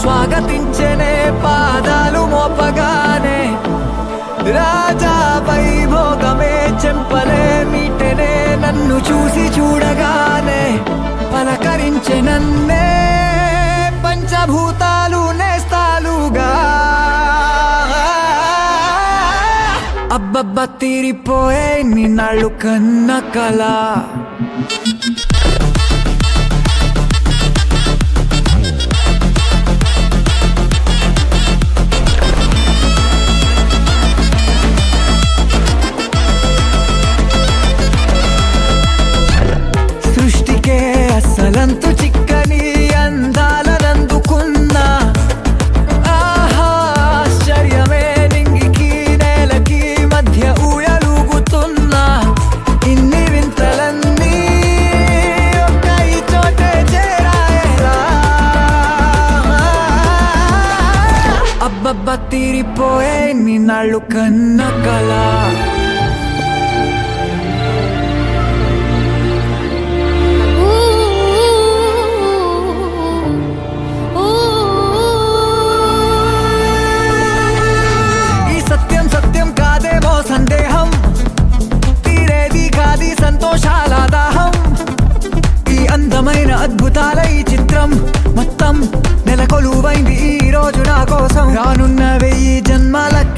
స్వాగతించనే పాదాలు మోపగానే. రాజా వైభోగమే చెంపలే మీటనే నన్ను చూసి చూడగానే. పలకరించె నన్నే పంచభూతాలు నేస్తాలుగా. అబ్బబ్బ తీరిపోయే నిన్నాళ్ళు కన్న కళ. అసలంతు చిక్కని అందాలనందుకున్నా ఆహా, ఆశ్చర్యమే నింగికి నేలకి మధ్య ఊయలుగుతున్నా ఇన్ని వింతలన్నీ ఒక్క ఈ చోటే చేరాయరా. అబ్బబ్బ తీరిపోయే నిన్నాళ్ళు కన్న కళ.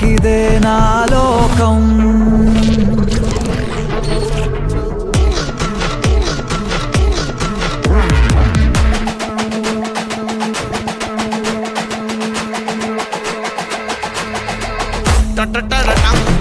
జన్మలకిదే నా లోకం Ta ta ta ta tam tam